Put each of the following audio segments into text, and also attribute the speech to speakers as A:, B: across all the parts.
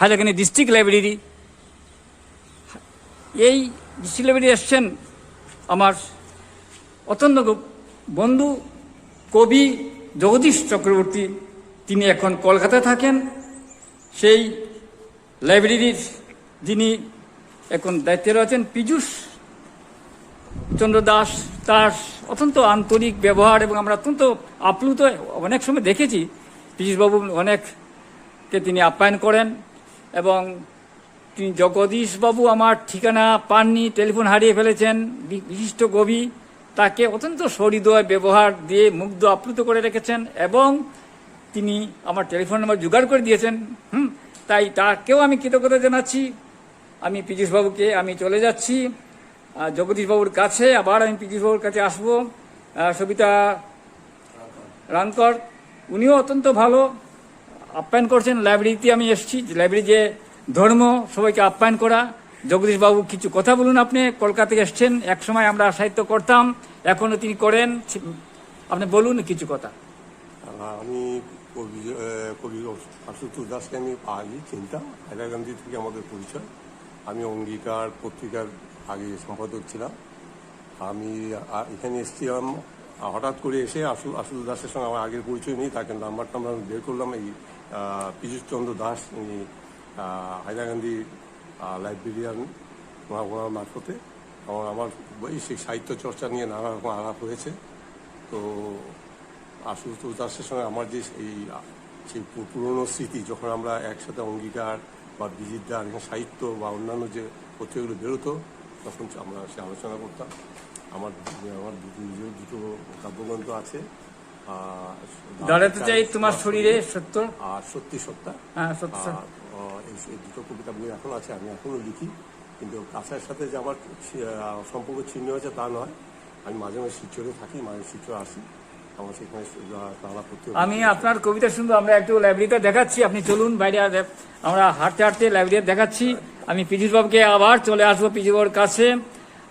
A: Hailakandi district library এই district library এসছেন আমার অত্যন্ত বন্ধু, কবি জগদীশ চক্রবর্তী। তিনি এখন কলকাতায় থাকেন। সেই লাইব্রেরির যিনি এখন দায়িত্বে রয়েছেন পীযূষ চন্দ্র দাস। তার অত্যন্ত আন্তরিক ব্যবহার এবং আমরা অত্যন্ত আপ্লুত, অনেক সময় দেখেছি। পীযূষবাবু অনেককে তিনি আপ্যায়ন করেন। এবং তিনি জগদীশবাবু আমার ঠিকানা পাননি, টেলিফোন হারিয়ে ফেলেছেন বিশিষ্ট কবি, তাকে অত্যন্ত সহৃদয় ব্যবহার দিয়ে মুগ্ধ আপ্লুত করে রেখেছেন এবং তিনি আমার টেলিফোন নাম্বার জোগাড় করে দিয়েছেন। হুম, তাই তাকেও আমি কৃতজ্ঞতা জানাচ্ছি। আমি পীযূষবাবুকে, আমি চলে যাচ্ছি। জগদীশবাবুর কাছে, আবার আমি পীযূষবাবুর কাছে আসব। সবিতা রানকর, উনিও অত্যন্ত ভালো। আপ্যায়ন করছেন, লাইব্রেরিতে আমি এসেছি। লাইব্রেরি যে ধর্ম, সবাইকে আপ্যায়ন করা। জগদীশবাবু কিছু কথা বলুন আপনি। কলকাতা থেকে এসছেন, এক সময় আমরা সাহিত্য করতাম এখনও তিনি করেন। আপনি বলুন কিছু কথা।
B: আমি কবি কবি আশুতোষ দাসকে আমি আগে চিনতাম। হাইলাকান্দি থেকে আমাদের পরিচয়। আমি অঙ্গীকার পত্রিকার আগে সম্পাদক ছিলাম। আমি এখানে এসেছিলাম হঠাৎ করে এসে আশু আশুতোষ দাসের সঙ্গে আমার আগের পরিচয় নেই, তাকে নাম্বারটা আমরা বের করলাম। এই পীযূষচন্দ্র দাস, উনি হাইলাকান্দি লাইব্রেরিয়ান ওনার মারফতে। আমার আমার এই সেই সাহিত্য চর্চা নিয়ে নানা রকম আলাপ হয়েছে। তো আশুতোষ দাসের সঙ্গে আমার যে এই সেই পুরনো স্মৃতি, যখন আমরা একসাথে অঙ্গীকার বা বিজিদ্দার সাহিত্য বা অন্যান্য যে পত্রিকাগুলো বেরোতো, তখন আমরা সে আলোচনা করতাম। আমার আমার দুটো নিজের দুটো কাব্যগ্রন্থ আছে
A: দাঁড়াতে চাই তোমার শরীরে সত্য?
B: আর সত্যি সত্তা
A: হ্যাঁ সত্য
B: এই দুটো কবিতা বই এখন আছে আমি এখনও লিখি। কিন্তু কাছের সাথে যে আমার সম্পর্ক ছিন্ন হয়েছে তা নয়। আমি মাঝে মাঝে শিলচরে থাকি মাঝে শিলচরে আসি। আমার সেখানে
A: আমি আপনার কবিতা শুনব আমরা একটু লাইব্রেরিতে দেখাচ্ছি আপনি চলুন বাইরে আমরা হাঁটতে হাঁটতে লাইব্রেরি দেখাচ্ছি। আমি পীযুষবাবুকে আবার চলে আসব পীযুবাবুর কাছে।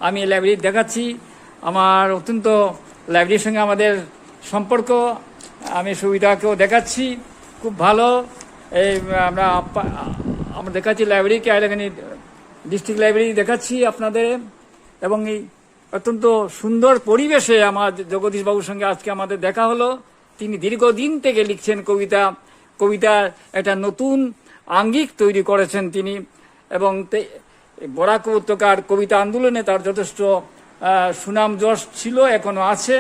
A: আমি লাইব্রেরি দেখাচ্ছি। আমার অত্যন্ত লাইব্রেরির সঙ্গে আমাদের সম্পর্ক। আমি সুবিধাকেও দেখাচ্ছি। খুব ভালো। এই, আমরা আমরা দেখাচ্ছি লাইব্রেরিকে এখানে ডিস্ট্রিক্ট লাইব্রেরি দেখাচ্ছি আপনাদের। এবং এই অত্যন্ত সুন্দর পরিবেশে আমার জগদীশবাবুর সঙ্গে আজকে আমাদের দেখা হলো। তিনি দীর্ঘদিন থেকে লিখছেন কবিতা। কবিতার একটা নতুন আঙ্গিক তৈরি করেছেন তিনি। এবং বরাক উপত্যকার কবিতা আন্দোলনে তার যথেষ্ট সুনাম যশ ছিল, এখনও আছে।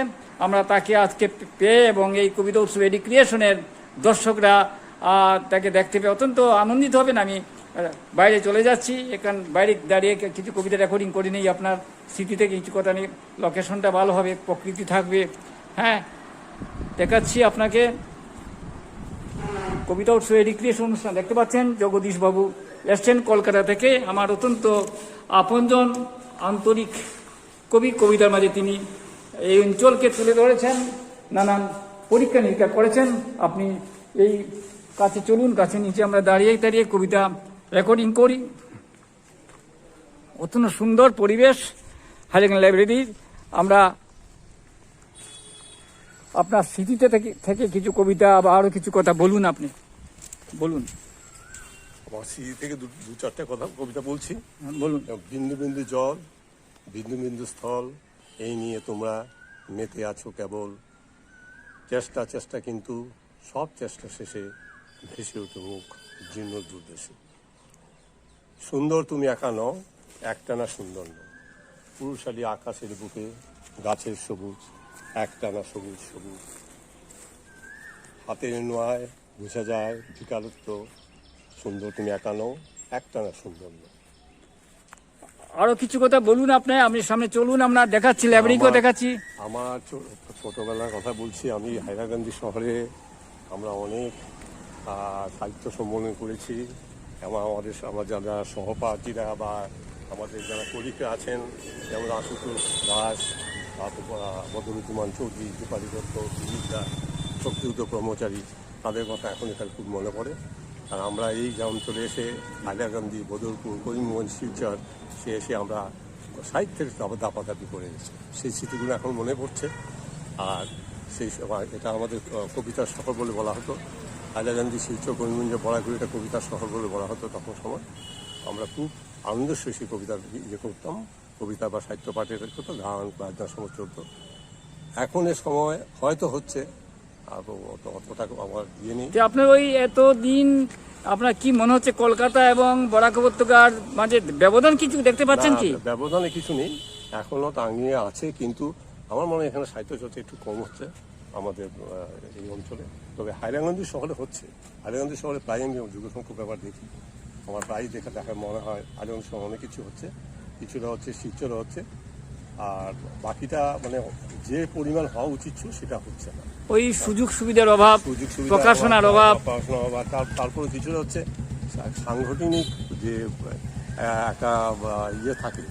A: আমরা তাকে আজকে পেয়ে এবং এই কবিতা উৎসব এডি ক্রিয়েশনের দর্শকরা তাকে দেখতে পেয়ে অত্যন্ত আনন্দিত হবেন। আমি বাইরে চলে যাচ্ছি। এখান, বাইরে দাঁড়িয়ে কিছু কবিতা রেকর্ডিং করে নিই। আপনার স্মৃতি থেকে কিছু কথা নিয়ে লোকেশনটা ভালো হবে, প্রকৃতি থাকবে। হ্যাঁ দেখাচ্ছি আপনাকে। কবিতা উৎসব রিক্রিয়েশন অনুষ্ঠান দেখতে পাচ্ছেন? জগদীশবাবু এসছেন কলকাতা থেকে। আমার অত্যন্ত আপনজন, আন্তরিক কবি কবিতার মাঝে তিনি এই অঞ্চলকে তুলে ধরেছেন নানান পরীক্ষা নিরীক্ষা করেছেন। আপনি এই কাছে চলুন কাছে নিচে আমরা দাঁড়িয়ে দাঁড়িয়ে কবিতা রেকর্ডিং করি। অত্যন্ত সুন্দর পরিবেশ হাইলাকান্দি লাইব্রেরির। আমরা আপনার স্মৃতিতে থেকে কিছু কবিতা বা আরও কিছু কথা বলুন আপনি। বলুন।
B: আমার স্মৃতি থেকে দু চারটে কথা কবিতা বলছি।
A: বলুন।
B: বিন্দু বিন্দু জল বিন্দু বিন্দু স্থল এই নিয়ে তোমরা মেতে আছো কেবল। চেষ্টা চেষ্টা কিন্তু সব চেষ্টা শেষে ভেসে ওঠে মুখ জীর্ণ দুর্দেশে। সুন্দর তুমি একা নও, একটানা সুন্দর নও। পুরুষালী আকাশের বুকে গাছের সবুজ, একটানা সবুজ সবুজ। হাতের নোয়ায় বোঝা যায় বিকালত্ব সুন্দর তুমি একা নও, একটানা সুন্দর নও।
A: আরও কিছু কথা বলুন আপনি আপনি সামনে চলুন আমরা দেখাচ্ছি লাইব্রেরিকেও দেখাচ্ছি।
B: আমার ছোটবেলার কথা বলছি আমি হাইলাকান্দি শহরে আমরা অনেক সাহিত্য সম্মেলন করেছি। এবং আমাদের আমার যারা সহপাঠীরা বা আমাদের যারা কলিকা আছেন যেমন আশুতোষ দাস তারপর বদরুজ্জামান চৌধুরী দীপালি দত্ত বিনীতা শক্তিযুক্ত কর্মচারী তাদের কথা এখন এখানে খুব মনে পড়ে। আর আমরা এই অঞ্চলে এসে হাইলাকান্দি বদরপুর, করিমগঞ্জ, শিলচর, সে এসে আমরা সাহিত্যের দাপা- দাপাদাপি করে এসেছি। সেই স্মৃতিগুলো এখন মনে পড়ছে। আর সেই এটা আমাদের কবিতার সফর বলে বলা হতো। হাইলাকান্দি শিলচর, করিমগঞ্জ বড়াগুড়িটা কবিতার শহর বলে বলা হতো তখন সময়। আমরা খুব আনন্দের সহিত সেই কবিতার ইয়ে করতাম। কবিতা বা সাহিত্য পাঠের হতো গান, বাজনা সময় চলতো এখন এ সময় হয়তো হচ্ছে আমার ইয়ে নেই।
A: যে আপনার ওই এত দিন আপনার কি মনে হচ্ছে কলকাতা এবং বরাক উপত্যকার মাঝে ব্যবধান কিছু দেখতে পাচ্ছেন কি?
B: ব্যবধানে কিছু নেই। এখনও টাঙ্গিয়ে আছে কিন্তু আমার মনে হয় এখানে সাহিত্য চর্চা একটু কম হচ্ছে আমাদের এই অঞ্চলে। তবে হাইরাগঞ্জি শহরে হচ্ছে। হাইরাগঞ্জি শহরে প্রায় আমি যুগসংখ্যক ব্যাপার দেখি। আমার প্রায় দেখা দেখা মনে হয় হাইরাগঞ্জ শহরে অনেক কিছু হচ্ছে। কিছুটা হচ্ছে শিলচরে হচ্ছে। আর বাকিটা মানে যে পরিমাণ হওয়া উচিত ছিল সেটা হচ্ছে না।
A: ওই সুযোগ সুবিধার অভাব প্রকাশনার অভাব।
B: প্রকাশনার অভাব তার- তারপরে কিছুটা হচ্ছে সাংগঠনিক যে একটা ইয়ে থাকে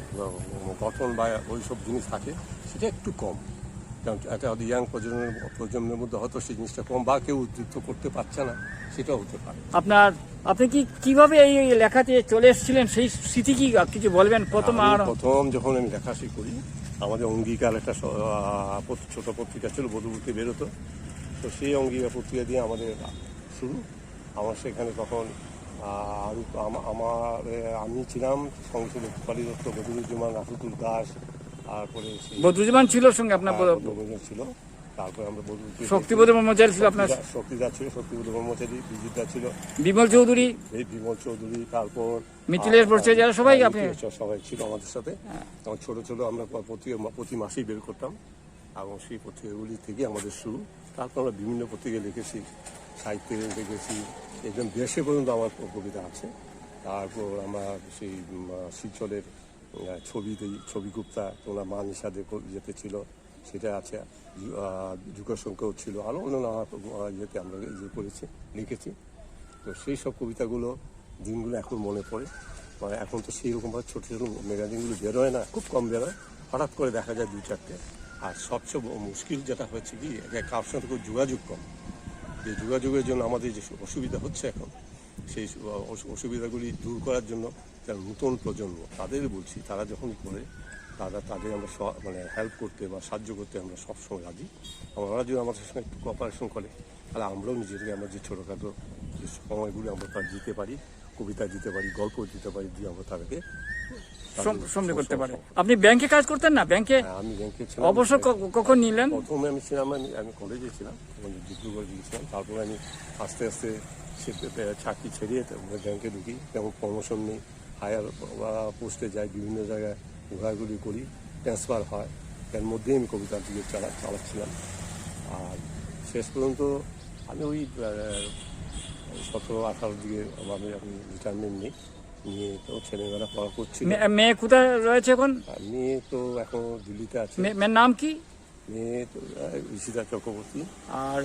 B: গঠন বা ওইসব জিনিস থাকে সেটা একটু কম। কারণ একটা ইয়াং প্রজন্মের প্রজন্মের মধ্যে হয়তো সেই জিনিসটা কম বা কেউ উদ্বৃত্ত করতে পারছে না সেটাও হতে পারে।
A: আপনার আপনি কি কীভাবে এই লেখাতে চলে এসেছিলেন? সেই স্মৃতি কি কিছু বলবেন? প্রথম আর
B: প্রথম যখন আমি লেখালেখি করি আমাদের অঙ্গীকার একটা ছোট পত্রিকা ছিল বধুবতী বেরোতো। তো সেই অঙ্গীকার পত্রিকা দিয়ে আমাদের শুরু। আমার সেখানে তখন আরও আম- আমার আমি ছিলাম কংগ্রেসের লক্ষ্মীপালি দত্ত বদরুজ্জামান রাফিকুল দাস তারপরে
A: বদরুজ্জামান ছিল সঙ্গে আপনার
B: আহ, ছিল। তারপরে আমরা
A: শক্তিবোধ ব্রহ্মচারী ছিল আপনার
B: শক্তিদা ছিল শক্তিবোধ ব্রহ্মচারী বিজিতদা ছিল।
A: বিমল চৌধুরী।
B: এই বিমল চৌধুরী তারপর
A: মিথিলেশ যারা সবাই
B: হ্যাঁ,
A: আপনি
B: সবাই ছিল আমাদের সাথে। তখন ছোট ছোট আমরা প্রতি প্রতি মাসেই বের করতাম। এবং সেই পত্রিকাগুলি থেকে আমাদের শুরু। তারপর আমরা বিভিন্ন পত্রিকা লিখেছি সাহিত্যে লিখেছি একদম দেশে পর্যন্ত আমার কবিতা আছে। তারপর আমার সেই শিলচরের ছবি দেই ছবি গুপ্তা তোমরা মা নিষাদে ইয়েতে ছিল, সেটা আছে যুগসংখ্যাও ছিল আরও অন্যান্য ইয়েতে আমরা ইয়ে করেছি, লিখেছি। তো সেই সব কবিতাগুলো, দিনগুলো এখন মনে পড়ে। মানে এখন তো সেই রকমভাবে ছোটো ছোটো ম্যাগাজিনগুলো বেরোয় না, খুব কম বেরোয়। হঠাৎ করে দেখা যায় দু চারটে। আর সবচেয়ে মুশকিল যেটা হচ্ছে কি কারোর সাথে খুব যোগাযোগ কম। যে যোগাযোগের জন্য আমাদের যে অসুবিধা হচ্ছে এখন, সেই অসুবিধাগুলি দূর করার জন্য যারা নতুন প্রজন্ম তাদের বলছি তারা যখন করে তারা তাদের আমরা স- মানে হেল্প করতে বা সাহায্য করতে আমরা সবসময় রাজি। এবং ওরা যদি আমাদের সঙ্গে একটু কোঅপারেশন করে তাহলে আমরাও নিজেদেরকে আমরা যে ছোটোখাটো যে সময়গুলো আমরা তার দিতে পারি কবিতা দিতে পারি গল্প দিতে পারি দিয়ে আমরা তাদেরকে
A: সামনে করতে পারে। আপনি ব্যাংকে কাজ করতেন না? ব্যাংকে
B: হ্যাঁ, আমি ব্যাংকে ছিলাম।
A: অবসর ক- কখন নিলেন?
B: প্রথমে আমি ছিলাম আমি আমি কলেজে ছিলাম তখন ডিব্রুগড় গিয়েছিলাম। তারপরে আমি আস্তে আস্তে চাকরি ছেড়ে ব্যাংকে ঢুকি তেমন প্রমোশন নেই। হায়ার পোস্টে যাই বিভিন্ন জায়গায় ঘোরাঘুরি করি ট্রান্সফার হয়। এর মধ্যেই আমি কবিতার দিকে চালা চালাচ্ছিলাম। আর শেষ পর্যন্ত আমি ওই সতেরো আঠারোর দিকে আমি আমি রিটায়ারমেন্ট নিই। নিয়ে তো ছেলেমেয়েরা পড়া করছিল।
A: মে- মেয়ে কোথায় রয়েছে এখন?
B: মেয়ে তো এখন দিল্লিতে আছে।
A: মেয়ের নাম কি?
B: মেয়ে তো ঈশিতা চক্রবর্তী।
A: আর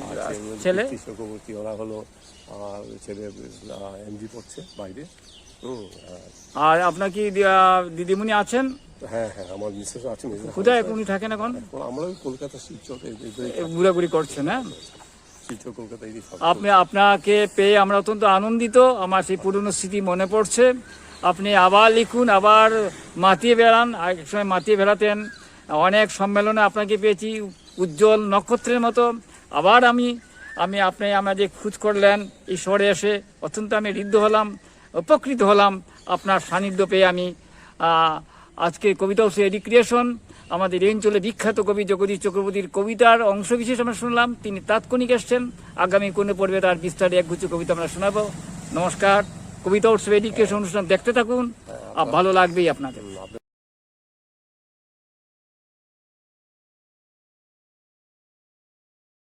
A: ছেলে
B: চক্রবর্তী। ওরা হলো ছেলে এমডি পড়ছে বাইরে। আর-
A: আর আপনার কি দিদিমণি আছেন?
B: হ্যাঁ হ্যাঁ আমার মিসেস আছে
A: কোথায় উনি থাকেন এখন?
B: আমরা কলকাতা শিলচর এই- এই-
A: ঘোরাঘুরি করছেন হ্যাঁ? আপনি আপনাকে পেয়ে আমরা অত্যন্ত আনন্দিত। আমার সেই পুরনো স্মৃতি মনে পড়ছে। আপনি আবার লিখুন আবার মাতিয়ে বেড়ান এক সময় মাতিয়ে বেড়াতেন। অনেক সম্মেলনে আপনাকে পেয়েছি উজ্জ্বল নক্ষত্রের মতো। আবার আমি আমি আপনি আমার যে খোঁজ করলেন এই শহরে এসে অত্যন্ত আমি ঋদ্ধ হলাম। উপকৃত হলাম। আপনার সান্নিধ্য পেয়ে আমি আজকের আজকে কবিতা হচ্ছে রিক্রিয়েশন আমাদের এই অঞ্চলে বিখ্যাত কবি জগদীশ চক্রবর্তীর কবিতার অংশ বিশেষ আমরা শুনলাম। তিনি তাৎক্ষণিক এসছেন। আগামী কোনো পর্বে তার বিস্তারে একগুচ্ছ কবিতা আমরা শোনাব। নমস্কার। কবিতা উৎসব এডুকেশন অনুষ্ঠান দেখতে থাকুন। আর ভালো লাগবেই আপনাদের।